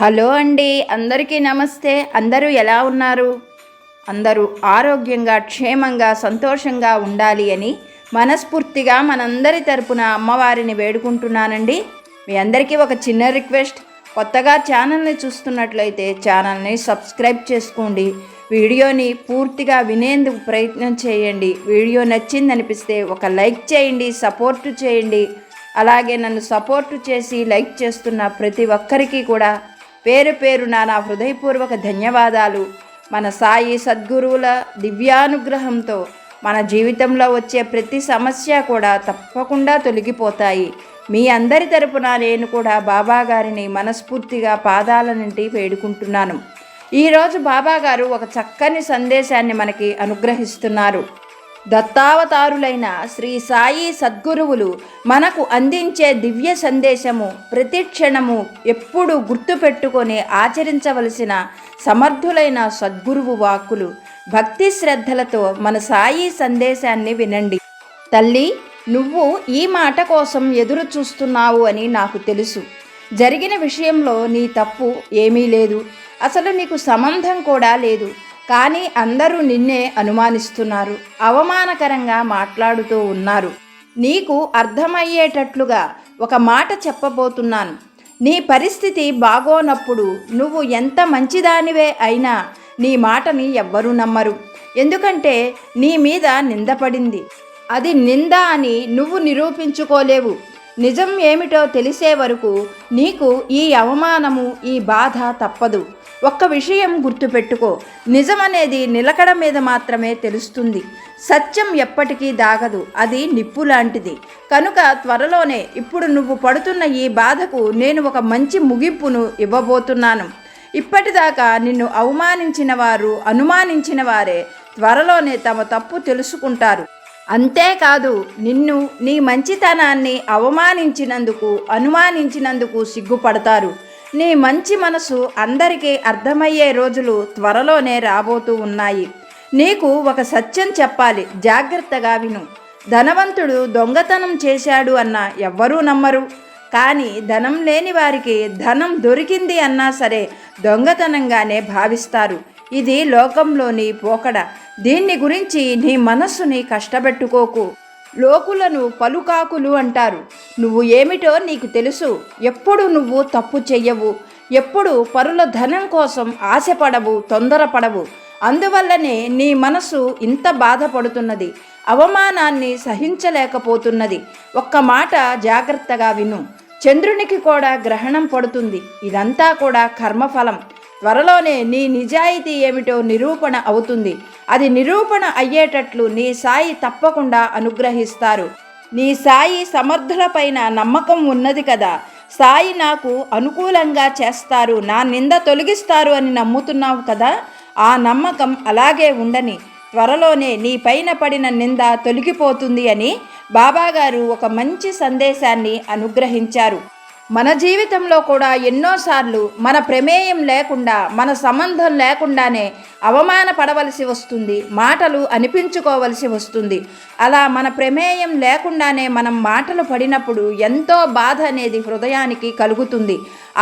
Hello అండి అందరికీ నమస్తే. అందరూ ఎలా ఉన్నారు? అందరూ ఆరోగ్యంగా క్షేమంగా సంతోషంగా ఉండాలి అని మనస్ఫూర్తిగా మనందరి తరపున అమ్మవారిని వేడుకుంటున్నానండి. మీ అందరికీ ఒక చిన్న రిక్వెస్ట్. కొత్తగా ఛానల్ని చూస్తున్నట్లయితే ఛానల్ని సబ్స్క్రైబ్ చేసుకోండి. వీడియోని పూర్తిగా వినేందుకు ప్రయత్నం చేయండి. వీడియో నచ్చిందనిపిస్తే ఒక లైక్ చేయండి సపోర్ట్ చేయండి. అలాగే నన్ను సపోర్ట్ చేసి లైక్ చేస్తున్న ప్రతి ఒక్కరికి కూడా పేరు పేరున నా హృదయపూర్వక ధన్యవాదాలు. మన సాయి సద్గురువుల దివ్యానుగ్రహంతో మన జీవితంలో వచ్చే ప్రతి సమస్య కూడా తప్పకుండా తొలగిపోతాయి. మీ అందరి తరపున నేను కూడా బాబాగారిని మనస్ఫూర్తిగా పాదాల నుండి వేడుకుంటున్నాను. ఈరోజు బాబాగారు ఒక చక్కని సందేశాన్ని మనకి అనుగ్రహిస్తున్నారు. దత్తావతారులైన శ్రీ సాయి సద్గురువులు మనకు అందించే దివ్య సందేశము ప్రతి క్షణము ఎప్పుడు గుర్తుపెట్టుకొని ఆచరించవలసిన సమర్థులైన సద్గురువు వాక్కులు. భక్తి శ్రద్ధలతో మన సాయి సందేశాన్ని వినండి. తల్లి నువ్వు ఈ మాట కోసం ఎదురు చూస్తున్నావు అని నాకు తెలుసు. జరిగిన విషయంలో నీ తప్పు ఏమీ లేదు. అసలు నీకు సంబంధం కూడా లేదు. కానీ అందరూ నిన్నే అనుమానిస్తున్నారు అవమానకరంగా మాట్లాడుతూ ఉన్నారు. నీకు అర్థమయ్యేటట్లుగా ఒక మాట చెప్పబోతున్నాను. నీ పరిస్థితి బాగోనప్పుడు నువ్వు ఎంత మంచిదానివే అయినా నీ మాటని ఎవ్వరూ నమ్మరు. ఎందుకంటే నీ మీద నిందపడింది. అది నింద అని నువ్వు నిరూపించుకోలేవు. నిజం ఏమిటో తెలిసే వరకు నీకు ఈ అవమానము ఈ బాధ తప్పదు. ఒక్క విషయం గుర్తుపెట్టుకో. నిజం అనేది నిలకడ మీద మాత్రమే తెలుస్తుంది. సత్యం ఎప్పటికీ దాగదు. అది నిప్పు లాంటిది. కనుక త్వరలోనే ఇప్పుడు నువ్వు పడుతున్న ఈ బాధకు నేను ఒక మంచి ముగింపును ఇవ్వబోతున్నాను. ఇప్పటిదాకా నిన్ను అవమానించిన వారు అనుమానించిన వారే త్వరలోనే తమ తప్పు తెలుసుకుంటారు. అంతేకాదు నిన్ను నీ మంచితనాన్ని అవమానించినందుకు అనుమానించినందుకు సిగ్గుపడతారు. నీ మంచి మనసు అందరికీ అర్థమయ్యే రోజులు త్వరలోనే రాబోతూ ఉన్నాయి. నీకు ఒక సత్యం చెప్పాలి జాగ్రత్తగా విను. ధనవంతుడు దొంగతనం చేశాడు అన్న ఎవ్వరూ నమ్మరు. కానీ ధనం లేని వారికి ధనం దొరికింది అన్నా సరే దొంగతనంగానే భావిస్తారు. ఇది లోకంలోని పోకడ. దీన్ని గురించి నీ మనస్సుని కష్టపెట్టుకోకు. లోకులను పలుకాకులు అంటారు. నువ్వు ఏమిటో నీకు తెలుసు. ఎప్పుడు నువ్వు తప్పు చెయ్యవు. ఎప్పుడు పరుల ధనం కోసం ఆశపడవు తొందరపడవు. అందువల్లనే నీ మనసు ఇంత బాధపడుతున్నది. అవమానాన్ని సహించలేకపోతున్నది. ఒక్క మాట జాగ్రత్తగా విను. చంద్రునికి కూడా గ్రహణం పడుతుంది. ఇదంతా కూడా కర్మఫలం. త్వరలోనే నీ నిజాయితీ ఏమిటో నిరూపణ అవుతుంది. అది నిరూపణ అయ్యేటట్లు నీ సాయి తప్పకుండా అనుగ్రహిస్తారు. నీ సాయి సమర్థులపైన నమ్మకం ఉన్నది కదా. సాయి నాకు అనుకూలంగా చేస్తారు. నా నింద తొలగిస్తారు అని నమ్ముతున్నావు కదా. ఆ నమ్మకం అలాగే ఉండని. త్వరలోనే నీ పైన పడిన నింద తొలగిపోతుంది అని బాబాగారు ఒక మంచి సందేశాన్ని అనుగ్రహించారు. మన జీవితంలో కూడా ఎన్నోసార్లు మన ప్రమేయం లేకుండా మన సంబంధం లేకుండానే అవమానపడవలసి వస్తుంది మాటలు అనిపించుకోవలసి వస్తుంది. అలా మన ప్రమేయం లేకుండానే మనం మాటలు పడినప్పుడు ఎంతో బాధ అనేది హృదయానికి కలుగుతుంది.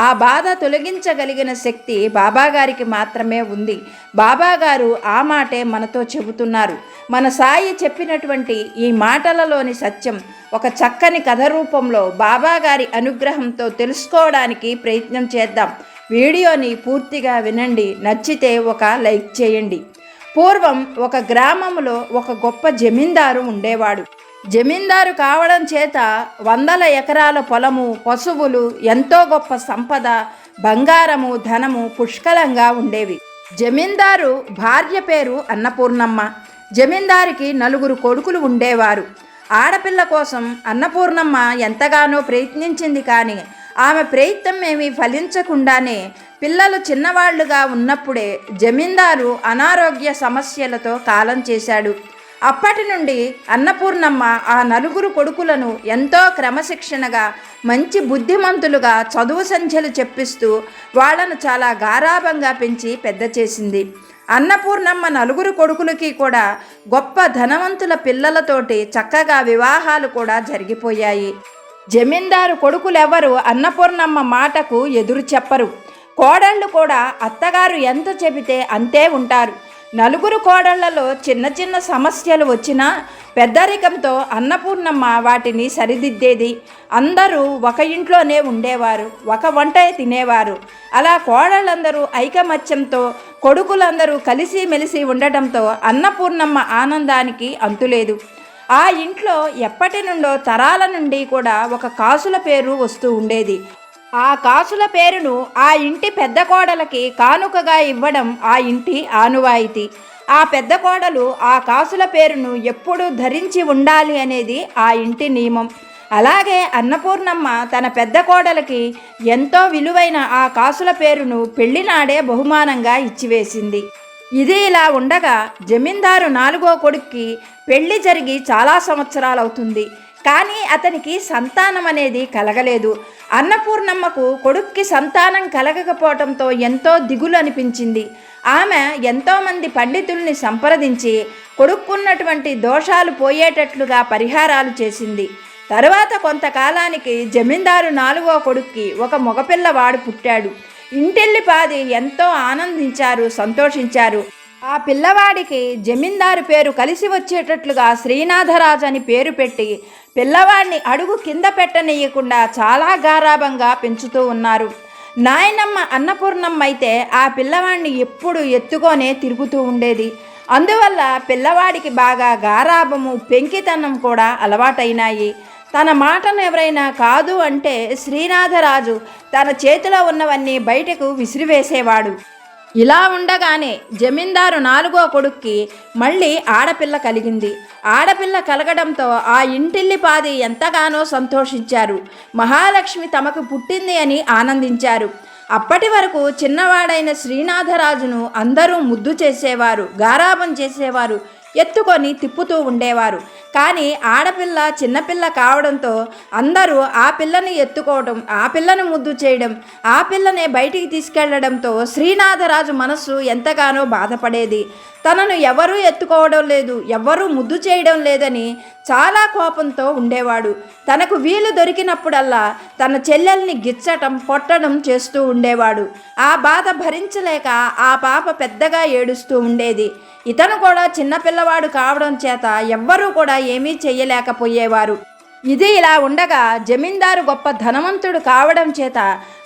ఆ బాధ తొలగించగలిగిన శక్తి బాబాగారికి మాత్రమే ఉంది. బాబాగారు ఆ మాటే మనతో చెబుతున్నారు. మన సాయి చెప్పినటువంటి ఈ మాటలలోని సత్యం ఒక చక్కని కథ రూపంలో బాబాగారి అనుగ్రహంతో తెలుసుకోవడానికి ప్రయత్నం చేద్దాం. వీడియోని పూర్తిగా వినండి. నచ్చితే ఒక లైక్ చేయండి. పూర్వం ఒక గ్రామంలో ఒక గొప్ప జమీందారు ఉండేవాడు. జమీందారు కావడం చేత వందల ఎకరాల పొలము పశువులు ఎంతో గొప్ప సంపద బంగారము ధనము పుష్కలంగా ఉండేవి. జమీందారు భార్య పేరు అన్నపూర్ణమ్మ. జమీందారికి నలుగురు కొడుకులు ఉండేవారు. ఆడపిల్ల కోసం అన్నపూర్ణమ్మ ఎంతగానో ప్రయత్నించింది కానీ ఆమె ప్రయత్నం ఏమీ ఫలించకుండానే పిల్లలు చిన్నవాళ్ళుగా ఉన్నప్పుడే జమీందారు అనారోగ్య సమస్యలతో కాలం చేశాడు. అప్పటి నుండి అన్నపూర్ణమ్మ ఆ నలుగురు కొడుకులను ఎంతో క్రమశిక్షణగా మంచి బుద్ధిమంతులుగా చదువు సంధ్యలు చెప్పిస్తూ వాళ్ళను చాలా గారాభంగా పెంచి పెద్ద చేసింది. అన్నపూర్ణమ్మ నలుగురు కొడుకులకి కూడా గొప్ప ధనవంతుల పిల్లలతోటి చక్కగా వివాహాలు కూడా జరిగిపోయాయి. జమీందారు కొడుకులెవరు అన్నపూర్ణమ్మ మాటకు ఎదురు చెప్పరు. కోడళ్ళు కూడా అత్తగారు ఎంత చెబితే అంతే ఉంటారు. నలుగురు కోడళ్ళలో చిన్న చిన్న సమస్యలు వచ్చినా పెద్దరికంతో అన్నపూర్ణమ్మ వాటిని సరిదిద్దేది. అందరూ ఒక ఇంట్లోనే ఉండేవారు ఒక వంటే తినేవారు. అలా కోడళ్ళందరూ ఐకమత్యంతో కొడుకులందరూ కలిసి మెలిసి ఉండటంతో అన్నపూర్ణమ్మ ఆనందానికి అంతులేదు. ఆ ఇంట్లో ఎప్పటి నుండో తరాల నుండి కూడా ఒక కాసుల పేరు వస్తూ ఉండేది. ఆ కాసుల పేరును ఆ ఇంటి పెద్ద కోడలకి కానుకగా ఇవ్వడం ఆ ఇంటి ఆనువాయితీ. ఆ పెద్ద కోడలు ఆ కాసుల పేరును ఎప్పుడూ ధరించి ఉండాలి అనేది ఆ ఇంటి నియమం. అలాగే అన్నపూర్ణమ్మ తన పెద్ద కోడలకి ఎంతో విలువైన ఆ కాసుల పేరును పెళ్ళినాడే బహుమానంగా ఇచ్చివేసింది. ఇది ఇలా ఉండగా జమీందారు నాలుగో కొడుక్కి పెళ్ళి జరిగి చాలా సంవత్సరాలు అవుతుంది కానీ అతనికి సంతానం అనేది కలగలేదు. అన్నపూర్ణమ్మకు కొడుక్కి సంతానం కలగకపోవడంతో ఎంతో దిగులు అనిపించింది ఆమె ఎంతోమంది పండితుల్ని సంప్రదించి కొడుక్కున్నటువంటి దోషాలు పోయేటట్లుగా పరిహారాలు చేసింది. తరువాత కొంతకాలానికి జమీందారు నాలుగో కొడుక్కి ఒక మగపిల్లవాడు పుట్టాడు. ఇంటిల్లిపాది ఎంతో ఆనందించారు సంతోషించారు. ఆ పిల్లవాడికి జమీందారు పేరు కలిసి వచ్చేటట్లుగా శ్రీనాథరాజు అని పేరు పెట్టి పిల్లవాడిని అడుగు కింద పెట్టనీయకుండా చాలా గారాభంగా పెంచుతూ ఉన్నారు. నాయనమ్మ అన్నపూర్ణమ్మ అయితే ఆ పిల్లవాడిని ఎప్పుడు ఎత్తుకొనే తిరుగుతూ ఉండేది. అందువల్ల పిల్లవాడికి బాగా గారాభము పెంకితనం కూడా అలవాటైనాయి. తన మాటను ఎవరైనా కాదు అంటే శ్రీనాథరాజు తన చేతిలో ఉన్నవన్నీ బయటకు విసిరివేసేవాడు. ఇలా ఉండగానే జమీందారు నాలుగో కొడుక్కి మళ్ళీ ఆడపిల్ల కలిగింది. ఆడపిల్ల కలగడంతో ఆ ఇంటిల్లిపాది ఎంతగానో సంతోషించారు. మహాలక్ష్మి తమకు పుట్టింది అని ఆనందించారు. అప్పటి వరకు చిన్నవాడైన శ్రీనాథరాజును అందరూ ముద్దు చేసేవారు గారాబం చేసేవారు. ఎత్తుకొని తిప్పుతూ ఉండేవారు. కానీ ఆడపిల్ల చిన్నపిల్ల కావడంతో అందరూ ఆ పిల్లని ఎత్తుకోవడం ఆ పిల్లను ముద్దు చేయడం ఆ పిల్లనే బయటికి తీసుకెళ్ళడంతో శ్రీనాథరాజు మనస్సు ఎంతగానో బాధపడేది. తనను ఎవరూ ఎత్తుకోవడం లేదు ఎవ్వరూ ముద్దు చేయడం లేదని చాలా కోపంతో ఉండేవాడు. తనకు వీలు దొరికినప్పుడల్లా తన చెల్లెల్ని గిచ్చటం కొట్టడం చేస్తూ ఉండేవాడు. ఆ బాధ భరించలేక ఆ పాప పెద్దగా ఏడుస్తూ ఉండేది. ఇతను కూడా చిన్నపిల్లవాడు కావడం చేత ఎవ్వరూ కూడా ఏమీ చెయ్యలేకపోయేవారు. ఇది ఇలా ఉండగా జమీందారు గొప్ప ధనవంతుడు కావడం చేత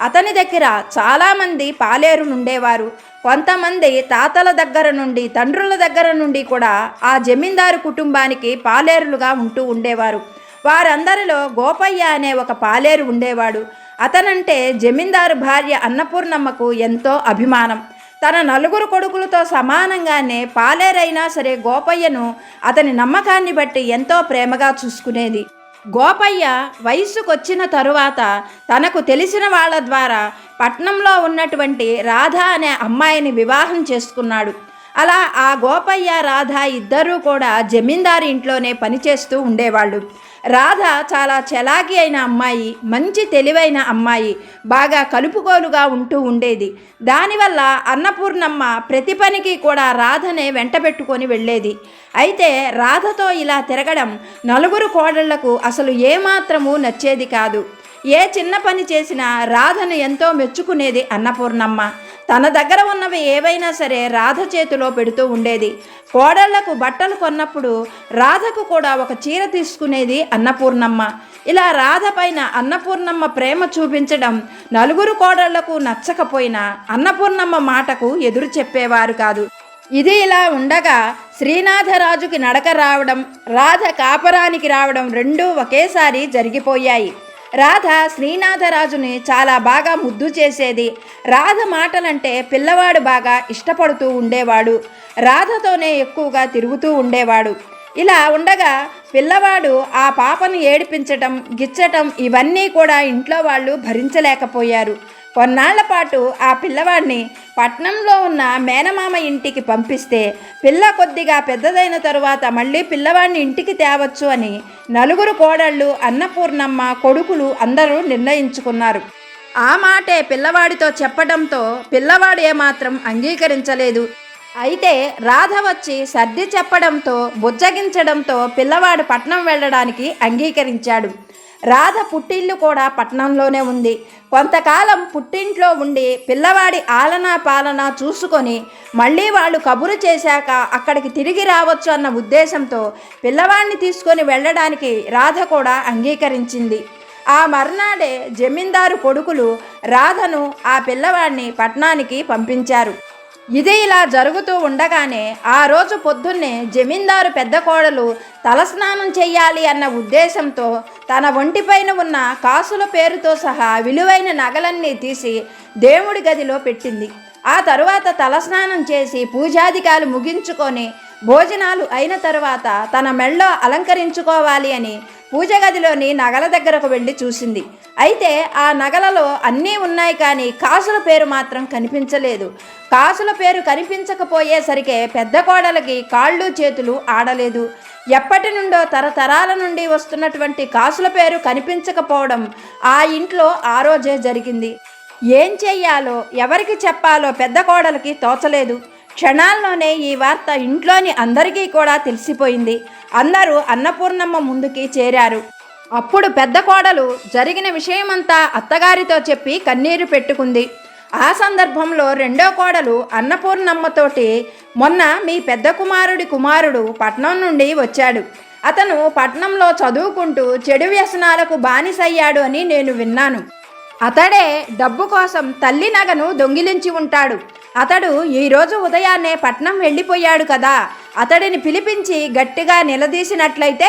అతని దగ్గర చాలామంది పాలేరు నుండేవారు. కొంతమంది తాతల దగ్గర నుండి తండ్రుల దగ్గర నుండి కూడా ఆ జమీందారు కుటుంబానికి పాలేరులుగా ఉంటూ ఉండేవారు. వారందరిలో గోపయ్య అనే ఒక పాలేరు ఉండేవాడు. అతనంటే జమీందారు భార్య అన్నపూర్ణమ్మకు ఎంతో అభిమానం. తన నలుగురు కొడుకులతో సమానంగానే పాలేరైనా సరే గోపయ్యను అతని నమ్మకాన్ని బట్టి ఎంతో ప్రేమగా చూసుకునేది. గోపయ్య వయస్సుకొచ్చిన తరువాత తనకు తెలిసిన వాళ్ళ ద్వారా పట్నంలో ఉన్నటువంటి రాధ అనే అమ్మాయిని వివాహం చేసుకున్నాడు. అలా ఆ గోపయ్య రాధ ఇద్దరూ కూడా జమీందారు ఇంట్లోనే పనిచేస్తూ ఉండేవాళ్ళు. రాధ చాలా చలాకి అయిన అమ్మాయి మంచి తెలివైన అమ్మాయి బాగా కలుపుకోలుగా ఉంటూ ఉండేది. దానివల్ల అన్నపూర్ణమ్మ ప్రతి పనికి కూడా రాధనే వెంటబెట్టుకొని వెళ్ళేది. అయితే రాధతో ఇలా తిరగడం నలుగురు కోడళ్ళకు అసలు ఏమాత్రమూ నచ్చేది కాదు. ఏ చిన్న పని చేసినా రాధను ఎంతో మెచ్చుకునేది అన్నపూర్ణమ్మ. తన దగ్గర ఉన్నవి ఏవైనా సరే రాధ చేతిలో పెడుతూ ఉండేది. కోడళ్ళకు బట్టలు కొన్నప్పుడు రాధకు కూడా ఒక చీర తీసుకునేది అన్నపూర్ణమ్మ. ఇలా రాధ పైన అన్నపూర్ణమ్మ ప్రేమ చూపించడం నలుగురు కోడళ్ళకు నచ్చకపోయినా అన్నపూర్ణమ్మ మాటకు ఎదురు చెప్పేవారు కాదు. ఇది ఇలా ఉండగా శ్రీనాథరాజుకి నడక రావడం రాధ కాపరానికి రావడం రెండూ ఒకేసారి జరిగిపోయాయి. రాధ శ్రీనాథరాజుని చాలా బాగా ముద్దు చేసేది. రాధ మాటలంటే పిల్లవాడు బాగా ఇష్టపడుతూ ఉండేవాడు. రాధతోనే ఎక్కువగా తిరుగుతూ ఉండేవాడు. ఇలా ఉండగా పిల్లవాడు ఆ పాపను ఏడిపించటం గిచ్చటం ఇవన్నీ కూడా ఇంట్లో వాళ్ళు భరించలేకపోయారు. కొన్నాళ్ళ పాటు ఆ పిల్లవాడిని పట్నంలో ఉన్న మేనమామ ఇంటికి పంపిస్తే పిల్ల కొద్దిగా పెద్దదైన తరువాత మళ్ళీ పిల్లవాడిని ఇంటికి తేవచ్చు అని నలుగురు కోడళ్ళు అన్నపూర్ణమ్మ కొడుకులు అందరూ నిర్ణయించుకున్నారు. ఆ మాటే పిల్లవాడితో చెప్పడంతో పిల్లవాడు ఏమాత్రం అంగీకరించలేదు. అయితే రాధ వచ్చి సర్ది చెప్పడంతో బుజ్జగించడంతో పిల్లవాడు పట్నం వెళ్ళడానికి అంగీకరించాడు. రాధ పుట్టిల్లు కూడా పట్నంలోనే ఉంది. కొంతకాలం పుట్టింట్లో ఉండి పిల్లవాడి ఆలనా పాలన చూసుకొని మళ్ళీ వాళ్ళు కబురు చేశాక అక్కడికి తిరిగి రావచ్చు అన్న ఉద్దేశంతో పిల్లవాడిని తీసుకొని వెళ్ళడానికి రాధ కూడా అంగీకరించింది. ఆ మర్నాడే జమీందారు కొడుకులు రాధను ఆ పిల్లవాడిని పట్నానికి పంపించారు. ఇది ఇలా జరుగుతూ ఉండగానే ఆ రోజు పొద్దున్నే జమీందారు పెద్ద కోడలు తలస్నానం చెయ్యాలి అన్న ఉద్దేశంతో తన ఒంటిపైన ఉన్న కాసుల పేరుతో సహా విలువైన నగలన్నీ తీసి దేవుడి గదిలో పెట్టింది. ఆ తరువాత తలస్నానం చేసి పూజాధికాలు ముగించుకొని భోజనాలు అయిన తరువాత తన మెళ్ళో అలంకరించుకోవాలి అని పూజ గదిలోని నగల దగ్గరకు వెళ్ళి చూసింది. అయితే ఆ నగలలో అన్నీ ఉన్నాయి కానీ కాసుల పేరు మాత్రం కనిపించలేదు. కాసుల పేరు కనిపించకపోయేసరికి పెద్ద కోడలకి కాళ్ళు చేతులు ఆడలేదు. ఎప్పటి నుండో తరతరాల నుండి వస్తున్నటువంటి కాసుల పేరు కనిపించకపోవడం ఆ ఇంట్లో ఆ రోజే జరిగింది. ఏం చెయ్యాలో ఎవరికి చెప్పాలో పెద్ద కోడలకి తోచలేదు. క్షణాల్లోనే ఈ వార్త ఇంట్లోని అందరికీ కూడా తెలిసిపోయింది. అందరూ అన్నపూర్ణమ్మ ముందుకి చేరారు. అప్పుడు పెద్ద కోడలు జరిగిన విషయమంతా అత్తగారితో చెప్పి కన్నీరు పెట్టుకుంది. ఆ సందర్భంలో రెండో కోడలు అన్నపూర్ణమ్మతోటి మొన్న మీ పెద్ద కుమారుడి కుమారుడు పట్నం నుండి వచ్చాడు. అతను పట్నంలో చదువుకుంటూ చెడు వ్యసనాలకు బానిసయ్యాడు అని నేను విన్నాను. అతడే డబ్బు కోసం తల్లి నగను దొంగిలించి ఉంటాడు. అతడు ఈరోజు ఉదయాన్నే పట్నం వెళ్ళిపోయాడు కదా. అతడిని పిలిపించి గట్టిగా నిలదీసినట్లయితే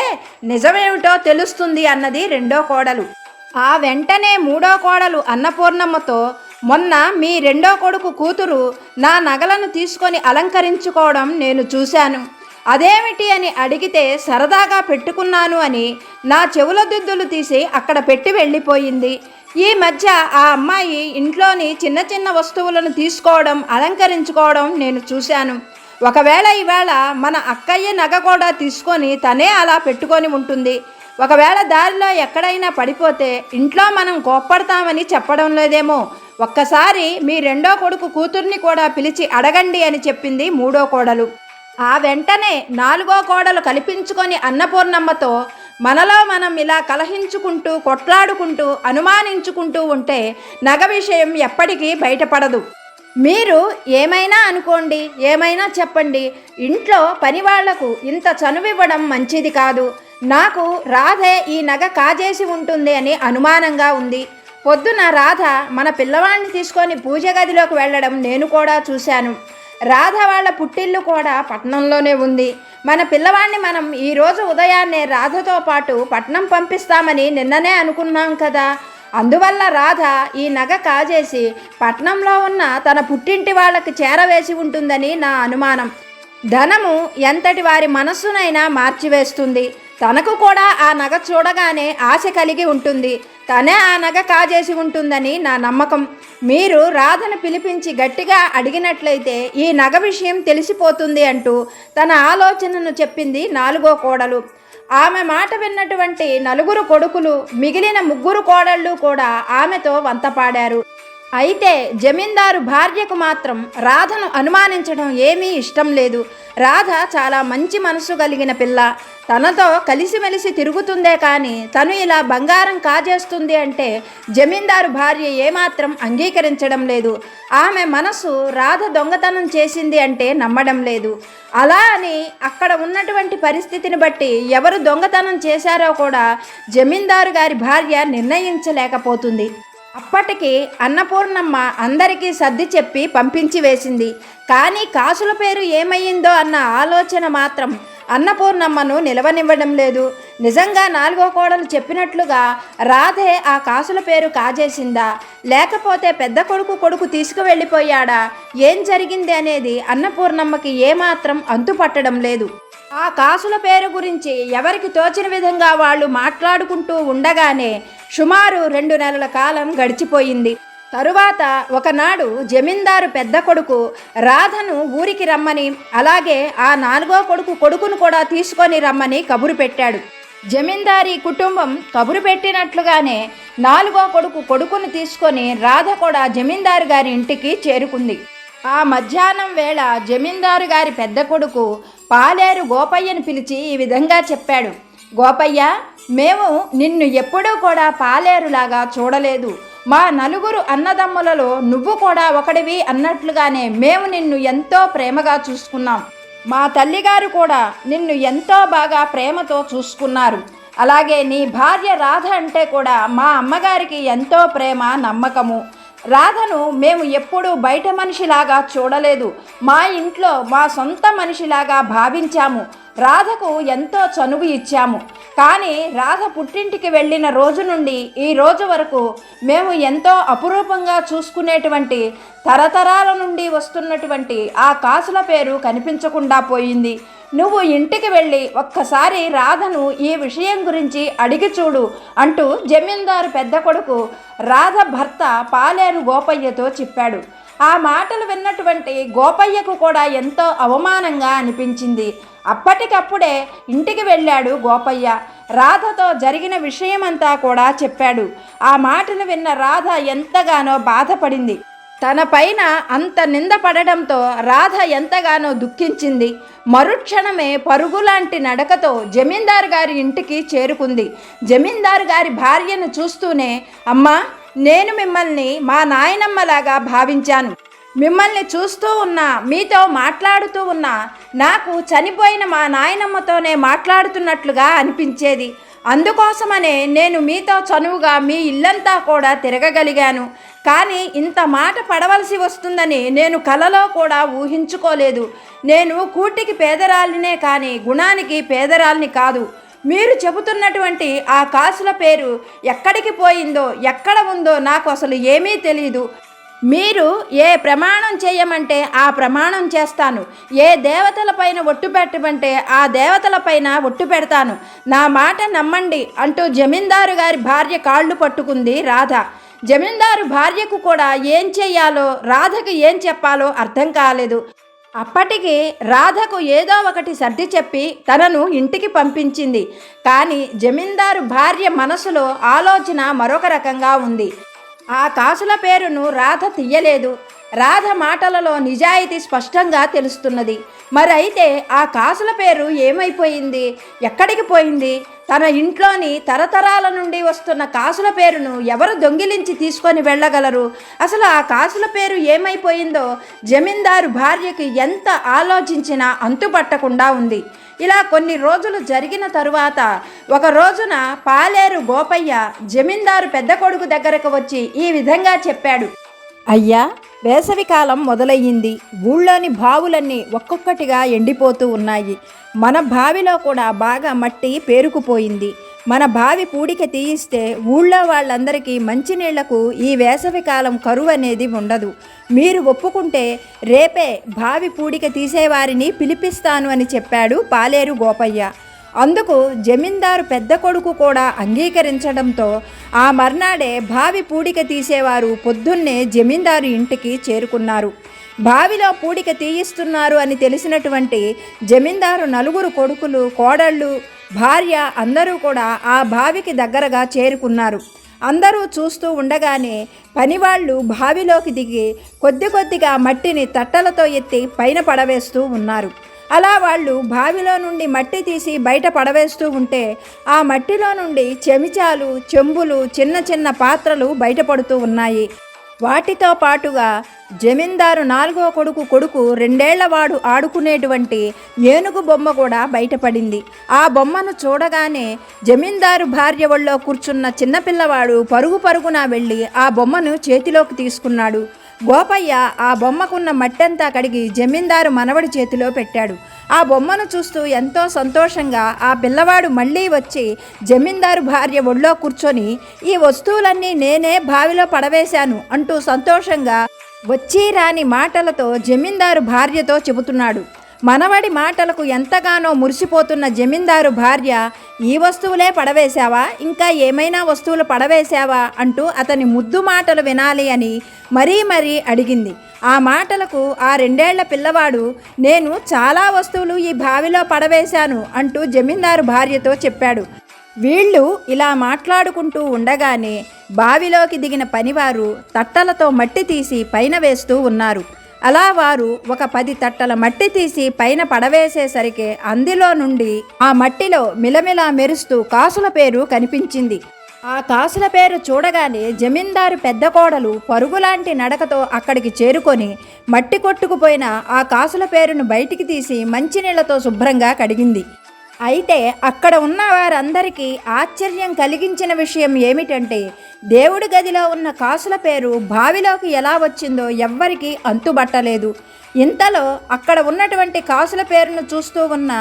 నిజమేమిటో తెలుస్తుంది అన్నది రెండో కోడలు. ఆ వెంటనే మూడో కోడలు అన్నపూర్ణమ్మతో మొన్న మీ రెండో కొడుకు కూతురు నా నగలను తీసుకొని అలంకరించుకోవడం నేను చూశాను. అదేమిటి అని అడిగితే సరదాగా పెట్టుకున్నాను అని నా చెవుల దిద్దులు తీసి అక్కడ పెట్టి వెళ్ళిపోయింది. ఈ మధ్య ఆ అమ్మాయి ఇంట్లోని చిన్న చిన్న వస్తువులను తీసుకోవడం అలంకరించుకోవడం నేను చూశాను. ఒకవేళ ఇవాళ మన అక్కయ్య నగ కూడా తీసుకొని తనే అలా పెట్టుకొని ఉంటుంది. ఒకవేళ దారిలో ఎక్కడైనా పడిపోతే ఇంట్లో మనం కోప్పడతామని చెప్పడం లేదేమో. ఒక్కసారి మీ రెండో కొడుకు కూతుర్ని కూడా పిలిచి అడగండి అని చెప్పింది మూడో కోడలు. ఆ వెంటనే నాలుగో కోడలు కల్పించుకొని అన్నపూర్ణమ్మతో మనలో మనం ఇలా కలహించుకుంటూ కొట్లాడుకుంటూ అనుమానించుకుంటూ ఉంటే నగ విషయం ఎప్పటికీ బయటపడదు. మీరు ఏమైనా అనుకోండి ఏమైనా చెప్పండి ఇంట్లో పని వాళ్ళకు ఇంత చనువివ్వడం మంచిది కాదు. నాకు రాధే ఈ నగ కాజేసి ఉంటుంది అని అనుమానంగా ఉంది. పొద్దున రాధ మన పిల్లవాడిని తీసుకొని పూజ గదిలోకి వెళ్ళడం నేను కూడా చూశాను. రాధ వాళ్ళ పుట్టిల్లు కూడా పట్నంలోనే ఉంది. మన పిల్లవాడిని మనం ఈరోజు ఉదయాన్నే రాధతో పాటు పట్నం పంపిస్తామని నిన్ననే అనుకున్నాం కదా. అందువల్ల రాధ ఈ నగ కాజేసి పట్నంలో ఉన్న తన పుట్టింటి వాళ్ళకి చేరవేసి ఉంటుందని నా అనుమానం. ధనము ఎంతటి వారి మనస్సునైనా మార్చివేస్తుంది. తనకు కూడా ఆ నగ చూడగానే ఆశ కలిగి ఉంటుంది. తనే ఆ నగ కాజేసి ఉంటుందని నా నమ్మకం. మీరు రాధను పిలిపించి గట్టిగా అడిగినట్లయితే ఈ నగ విషయం తెలిసిపోతుంది అంటూ తన ఆలోచనను చెప్పింది నాలుగో కోడలు. ఆమె మాట విన్నటువంటి నలుగురు కొడుకులు మిగిలిన ముగ్గురు కోడళ్ళు కూడా ఆమెతో వంతపాడారు. అయితే జమీందారు భార్యకు మాత్రం రాధను అనుమానించడం ఏమీ ఇష్టం లేదు. రాధ చాలా మంచి మనసు కలిగిన పిల్ల. తనతో కలిసిమెలిసి తిరుగుతుందే కానీ తను ఇలా బంగారం కాజేస్తుంది అంటే జమీందారు భార్య ఏమాత్రం అంగీకరించడం లేదు. ఆమె మనసు రాధ దొంగతనం చేసింది అంటే నమ్మడం లేదు. అలా అని అక్కడ ఉన్నటువంటి పరిస్థితిని బట్టి ఎవరు దొంగతనం చేశారో కూడా జమీందారు గారి భార్య నిర్ణయించలేకపోతుంది. అప్పటికి అన్నపూర్ణమ్మ అందరికీ సర్ది చెప్పి పంపించి వేసింది. కానీ కాసుల పేరు ఏమయ్యిందో అన్న ఆలోచన మాత్రం అన్నపూర్ణమ్మను నిలవనివ్వడం లేదు. నిజంగా నాలుగో కోడలు చెప్పినట్లుగా రాధే ఆ కాసుల పేరు కాజేసిందా? లేకపోతే పెద్ద కొడుకు కొడుకు తీసుకువెళ్ళిపోయాడా? ఏం జరిగింది అనేది అన్నపూర్ణమ్మకి ఏమాత్రం అంతుపట్టడం లేదు. ఆ కాసుల పేరు గురించి ఎవరికి తోచిన విధంగా వాళ్ళు మాట్లాడుకుంటూ ఉండగానే సుమారు రెండు నెలల కాలం గడిచిపోయింది. తరువాత ఒకనాడు జమీందారు పెద్ద కొడుకు రాధను ఊరికి రమ్మని అలాగే ఆ నాలుగో కొడుకు కొడుకును కూడా తీసుకొని రమ్మని కబురు పెట్టాడు. జమీందారీ కుటుంబం కబురు పెట్టినట్లుగానే నాలుగో కొడుకు కొడుకును తీసుకొని రాధ కూడా జమీందారు గారి ఇంటికి చేరుకుంది. ఆ మధ్యాహ్నం వేళ జమీందారు గారి పెద్ద కొడుకు పాలేరు గోపయ్యను పిలిచి ఈ విధంగా చెప్పాడు. గోపయ్య మేము నిన్ను ఎప్పుడూ కూడా పాలేరులాగా చూడలేదు. మా నలుగురు అన్నదమ్ములలో నువ్వు కూడా ఒకడివి అన్నట్లుగానే మేము నిన్ను ఎంతో ప్రేమగా చూసుకున్నాం. మా తల్లిగారు కూడా నిన్ను ఎంతో బాగా ప్రేమతో చూసుకున్నారు. అలాగే నీ భార్య రాధ అంటే కూడా మా అమ్మగారికి ఎంతో ప్రేమ నమ్మకము. రాధను మేము ఎప్పుడూ బయట మనిషిలాగా చూడలేదు. మా ఇంట్లో మా సొంత మనిషిలాగా భావించాము. రాధకు ఎంతో చనువు ఇచ్చాము. కానీ రాధ పుట్టింటికి వెళ్ళిన రోజు నుండి ఈ రోజు వరకు మేము ఎంతో అపురూపంగా చూసుకునేటువంటి తరతరాల నుండి వస్తున్నటువంటి ఆ కాసుల పేరు కనిపించకుండా పోయింది. నువ్వు ఇంటికి వెళ్ళి ఒక్కసారి రాధను ఈ విషయం గురించి అడిగి చూడు అంటూ జమీందారు పెద్ద కొడుకు రాధ భర్త పాలేరు గోపయ్యతో చెప్పాడు. ఆ మాటలు విన్నటువంటి గోపయ్యకు కూడా ఎంతో అవమానంగా అనిపించింది. అప్పటికప్పుడే ఇంటికి వెళ్ళాడు గోపయ్య. రాధతో జరిగిన విషయమంతా కూడా చెప్పాడు. ఆ మాటను విన్న రాధ ఎంతగానో బాధపడింది. తనపైన అంత నింద పడడంతో రాధ ఎంతగానో దుఃఖించింది. మరుక్షణమే పరుగులాంటి నడకతో జమీందారు గారి ఇంటికి చేరుకుంది. జమీందారు గారి భార్యను చూస్తూనే అమ్మా నేను మిమ్మల్ని మా నాయనమ్మలాగా భావించాను. మిమ్మల్ని చూస్తూ ఉన్నా మీతో మాట్లాడుతూ ఉన్నా నాకు చనిపోయిన మా నాయనమ్మతోనే మాట్లాడుతున్నట్లుగా అనిపించేది. అందుకోసమనే నేను మీతో చనువుగా మీ ఇల్లంతా కూడా తిరగగలిగాను. కానీ ఇంత మాట పడవలసి వస్తుందని నేను కలలో కూడా ఊహించుకోలేదు. నేను కూటికి పేదరాలినే కానీ గుణానికి పేదరాలిని కాదు. మీరు చెబుతున్నటువంటి ఆ కాసుల పేరు ఎక్కడికి పోయిందో ఎక్కడ ఉందో నాకు అసలు ఏమీ తెలియదు మీరు ఏ ప్రమాణం చేయమంటే ఆ ప్రమాణం చేస్తాను. ఏ దేవతలపైన ఒట్టు పెట్టమంటే ఆ దేవతలపైన ఒట్టు పెడతాను. నా మాట నమ్మండి అంటూ జమీందారు గారి భార్య కాళ్ళు పట్టుకుంది రాధ. జమీందారు భార్యకు కూడా ఏం చెయ్యాలో రాధకు ఏం చెప్పాలో అర్థం కాలేదు. అప్పటికి రాధకు ఏదో ఒకటి సర్ది చెప్పి తనను ఇంటికి పంపించింది. కానీ జమీందారు భార్య మనసులో ఆలోచన మరొక రకంగా ఉంది. ఆ కాసుల పేరును రాధ తీయలేదు. రాధ మాటలలో నిజాయితీ స్పష్టంగా తెలుస్తున్నది. మరైతే ఆ కాసుల పేరు ఏమైపోయింది? ఎక్కడికి పోయింది? తన ఇంట్లోని తరతరాల నుండి వస్తున్న కాసుల పేరును ఎవరు దొంగిలించి తీసుకొని వెళ్ళగలరు? అసలు ఆ కాసుల పేరు ఏమైపోయిందో జమీందారు భార్యకి ఎంత ఆలోచించినా అంతుపట్టకుండా ఉంది. ఇలా కొన్ని రోజులు జరిగిన తరువాత ఒక రోజున పాలేరు గోపయ్య జమీందారు పెద్ద కొడుకు దగ్గరకు వచ్చి ఈ విధంగా చెప్పాడు. అయ్యా వేసవికాలం మొదలయ్యింది. ఊళ్ళోని బావులన్నీ ఒక్కొక్కటిగా ఎండిపోతూ ఉన్నాయి. మన బావిలో కూడా బాగా మట్టి పేరుకుపోయింది. మన బావి పూడిక తీయిస్తే ఊళ్ళో వాళ్ళందరికీ మంచినీళ్ళకు ఈ వేసవికాలం కరువు అనేది ఉండదు. మీరు ఒప్పుకుంటే రేపే బావి పూడిక తీసేవారిని పిలిపిస్తాను అని చెప్పాడు పాలేరు గోపయ్య. అందుకు జమీందారు పెద్ద కొడుకు కూడా అంగీకరించడంతో ఆ మర్నాడే బావి పూడిక తీసేవారు పొద్దున్నే జమీందారు ఇంటికి చేరుకున్నారు. బావిలో పూడిక తీయిస్తున్నారు అని తెలిసినటువంటి జమీందారు నలుగురు కొడుకులు కోడళ్ళు భార్య అందరూ కూడా ఆ బావికి దగ్గరగా చేరుకున్నారు. అందరూ చూస్తూ ఉండగానే పనివాళ్ళు బావిలోకి దిగి కొద్ది కొద్దిగా మట్టిని తట్టలతో ఎత్తి పైన పడవేస్తూ ఉన్నారు. అలా వాళ్ళు బావిలో నుండి మట్టి తీసి బయట పడవేస్తూ ఉంటే ఆ మట్టిలో నుండి చెమిచాలు చెంబులు చిన్న చిన్న పాత్రలు బయటపడుతూ ఉన్నాయి. వాటితో పాటుగా జమీందారు నాలుగో కొడుకు కొడుకు రెండేళ్ళవాడు ఆడుకునేటువంటి ఏనుగు బొమ్మ కూడా బయటపడింది. ఆ బొమ్మను చూడగానే జమీందారు భార్య ఒళ్ళో కూర్చున్న చిన్నపిల్లవాడు పరుగు పరుగున వెళ్ళి ఆ బొమ్మను చేతిలోకి తీసుకున్నాడు. గోపయ్య ఆ బొమ్మకున్న మట్టంతా కడిగి జమీందారు మనవడి చేతిలో పెట్టాడు. ఆ బొమ్మను చూస్తూ ఎంతో సంతోషంగా ఆ పిల్లవాడు మళ్ళీ వచ్చి జమీందారు భార్య ఒళ్ళో కూర్చొని ఈ వస్తువులన్నీ నేనే బావిలో పడవేశాను అంటూ సంతోషంగా వచ్చి రాని మాటలతో జమీందారు భార్యతో చెబుతున్నాడు. మనవడి మాటలకు ఎంతగానో మురిసిపోతున్న జమీందారు భార్య ఈ వస్తువులే పడవేశావా? ఇంకా ఏమైనా వస్తువులు పడవేశావా? అంటూ అతని ముద్దు మాటలు వినాలి అని మరీ మరీ అడిగింది. ఆ మాటలకు ఆ రెండేళ్ళ పిల్లవాడు నేను చాలా వస్తువులు ఈ బావిలో పడవేశాను అంటూ జమీందారు భార్యతో చెప్పాడు. వీళ్ళు ఇలా మాట్లాడుకుంటూ ఉండగానే బావిలోకి దిగిన పనివారు తట్టలతో మట్టి తీసి పైన వేస్తూ ఉన్నారు. అలా వారు ఒక పది తట్టల మట్టి తీసి పైన పడవేసేసరికి అందులో నుండి ఆ మట్టిలో మిలమిలా మెరుస్తూ కాసుల పేరు కనిపించింది. ఆ కాసుల పేరు చూడగానే జమీందారు పెద్ద కోడలు పరుగులాంటి నడకతో అక్కడికి చేరుకొని మట్టి కొట్టుకుపోయిన ఆ కాసుల పేరును బయటికి తీసి మంచినీళ్ళతో శుభ్రంగా కడిగింది. అయితే అక్కడ ఉన్న వారందరికీ ఆశ్చర్యం కలిగించిన విషయం ఏమిటంటే దేవుడి గదిలో ఉన్న కాసుల పేరు బావిలోకి ఎలా వచ్చిందో ఎవ్వరికీ అంతుబట్టలేదు. ఇంతలో అక్కడ ఉన్నటువంటి కాసుల పేరును చూస్తూ ఉన్న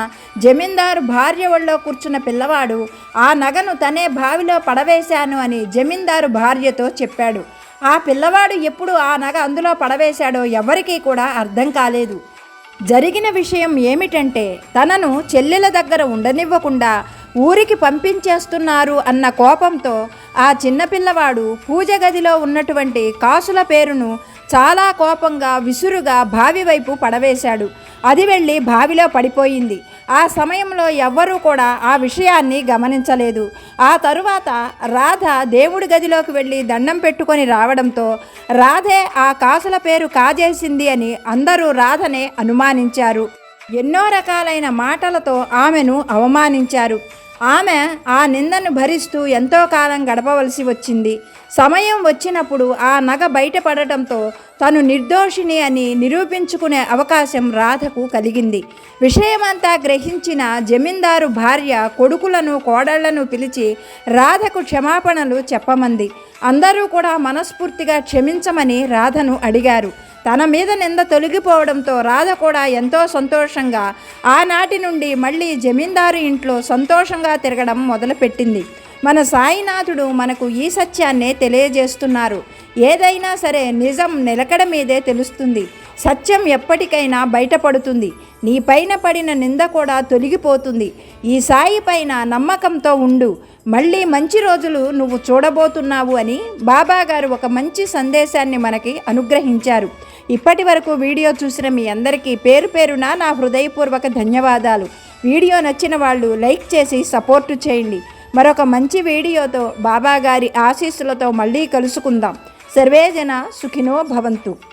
జమీందారు భార్య ఒళ్ళో కూర్చున్న పిల్లవాడు ఆ నగను తనే బావిలో పడవేశాను అని జమీందారు భార్యతో చెప్పాడు. ఆ పిల్లవాడు ఎప్పుడు ఆ నగ అందులో పడవేశాడో ఎవరికీ కూడా అర్థం కాలేదు. జరిగిన విషయం ఏమిటంటే తనను చెల్లెల దగ్గర ఉండనివ్వకుండా ఊరికి పంపించేస్తున్నారు అన్న కోపంతో ఆ చిన్నపిల్లవాడు పూజ గదిలో ఉన్నటువంటి కాసుల పేరును చాలా కోపంగా విసురుగా బావి వైపు పడవేశాడు. అది వెళ్ళి బావిలో పడిపోయింది. ఆ సమయంలో ఎవ్వరూ కూడా ఆ విషయాన్ని గమనించలేదు. ఆ తరువాత రాధ దేవుడి గదిలోకి వెళ్ళి దండం పెట్టుకొని రావడంతో రాధే ఆ కాసుల పేరు కాజేసింది అని అందరూ రాధనే అనుమానించారు. ఎన్నో రకాలైన మాటలతో ఆమెను అవమానించారు. ఆమె ఆ నిందను భరిస్తూ ఎంతో కాలం గడపవలసి వచ్చింది. సమయం వచ్చినప్పుడు ఆ నగ బయటపడటంతో తను నిర్దోషిని అని నిరూపించుకునే అవకాశం రాధకు కలిగింది. విషయమంతా గ్రహించిన జమీందారు భార్య కొడుకులను కోడళ్ళను పిలిచి రాధకు క్షమాపణలు చెప్పమంది. అందరూ కూడా మనస్ఫూర్తిగా క్షమించమని రాధను అడిగారు. తన మీద నింద తొలగిపోవడంతో రాధ కూడా ఎంతో సంతోషంగా ఆనాటి నుండి మళ్ళీ జమీందారు ఇంట్లో సంతోషంగా తిరగడం మొదలుపెట్టింది. మన సాయినాథుడు మనకు ఈ సత్యాన్నే తెలియజేస్తున్నారు. ఏదైనా సరే నిజం నిలకడ మీదే తెలుస్తుంది. సత్యం ఎప్పటికైనా బయటపడుతుంది. నీ పైన పడిన నింద కూడా తొలగిపోతుంది. ఈ సాయి పైన నమ్మకంతో ఉండు. మళ్ళీ మంచి రోజులు నువ్వు చూడబోతున్నావు అని బాబాగారు ఒక మంచి సందేశాన్ని మనకి అనుగ్రహించారు. ఇప్పటి వరకు వీడియో చూసిన మీ అందరికీ పేరు పేరున నా హృదయపూర్వక ధన్యవాదాలు. వీడియో నచ్చిన వాళ్ళు లైక్ చేసి సపోర్టు చేయండి. మరొక మంచి వీడియోతో బాబాగారి ఆశీస్సులతో మళ్ళీ కలుసుకుందాం. సర్వేజన సుఖినో భవంతు.